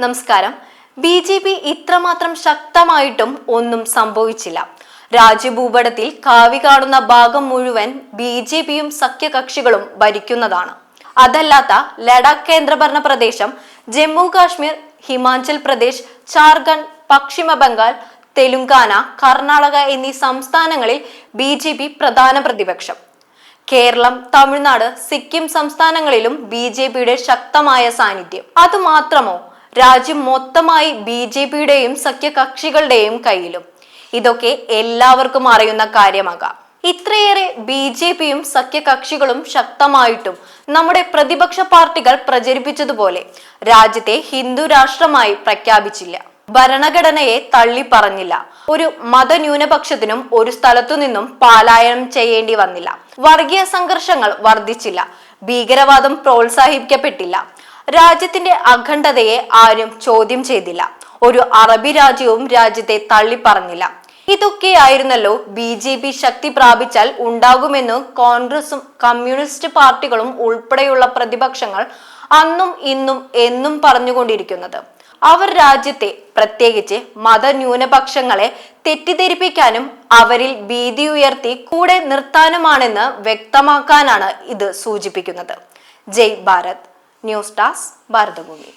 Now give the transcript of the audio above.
നമസ്കാരം. B J P ഇത്രമാത്രം ശക്തമായിട്ടും ഒന്നും സംഭവിച്ചില്ല. രാജ്യഭൂപടത്തിൽ കാവി കാണുന്ന ഭാഗം മുഴുവൻ ബി ജെ പിയും സഖ്യകക്ഷികളും ഭരിക്കുന്നതാണ്. അതല്ലാത്ത ലഡാക്ക് കേന്ദ്രഭരണ പ്രദേശം ജമ്മു കാശ്മീർ ഹിമാചൽ പ്രദേശ് ജാർഖണ്ഡ് പശ്ചിമ ബംഗാൾ തെലുങ്കാന കർണാടക എന്നീ സംസ്ഥാനങ്ങളിൽ ബി ജെ പി പ്രധാന പ്രതിപക്ഷം. കേരളം തമിഴ്നാട് സിക്കിം സംസ്ഥാനങ്ങളിലും ബി ജെ പിയുടെ ശക്തമായ സാന്നിധ്യം. അതുമാത്രമോ രാജ്യം മൊത്തമായി ബി ജെ പിയുടെയും സഖ്യകക്ഷികളുടെയും കയ്യിലും. ഇതൊക്കെ എല്ലാവർക്കും അറിയുന്ന കാര്യമാകാം. ഇത്രയേറെ ബി ജെ പിയും സഖ്യകക്ഷികളും ശക്തമായിട്ടും നമ്മുടെ പ്രതിപക്ഷ പാർട്ടികൾ പ്രചരിപ്പിച്ചതുപോലെ രാജ്യത്തെ ഹിന്ദു രാഷ്ട്രമായി പ്രഖ്യാപിച്ചില്ല. ഭരണഘടനയെ തള്ളി പറഞ്ഞില്ല ഒരു മതന്യൂനപക്ഷത്തിനും ഒരു സ്ഥലത്തു നിന്നും പാലായനം ചെയ്യേണ്ടി വന്നില്ല. വർഗീയ സംഘർഷങ്ങൾ വർദ്ധിച്ചില്ല. ഭീകരവാദം പ്രോത്സാഹിപ്പിക്കപ്പെട്ടില്ല. രാജ്യത്തിന്റെ അഖണ്ഡതയെ ആരും ചോദ്യം ചെയ്തില്ല. ഒരു അറബി രാജ്യവും രാജ്യത്തെ തള്ളിപ്പറഞ്ഞില്ല. ഇതൊക്കെയായിരുന്നല്ലോ ബി ജെ പി ശക്തി പ്രാപിച്ചാൽ ഉണ്ടാകുമെന്ന് കോൺഗ്രസും കമ്മ്യൂണിസ്റ്റ് പാർട്ടികളും ഉൾപ്പെടെയുള്ള പ്രതിപക്ഷങ്ങൾ അന്നും ഇന്നും എന്നും പറഞ്ഞുകൊണ്ടിരിക്കുന്നത്. അവർ രാജ്യത്തെ പ്രത്യേകിച്ച് മതന്യൂനപക്ഷങ്ങളെ തെറ്റിദ്ധരിപ്പിക്കാനും അവരിൽ ഭീതി ഉയർത്തി കൂടെ നിർത്താനുമാണെന്ന് വ്യക്തമാക്കാനാണ് ഇത് സൂചിപ്പിക്കുന്നത്. ജയ് ഭാരത്. ന്യൂസ് ടാസ് ഭാരതഭൂമി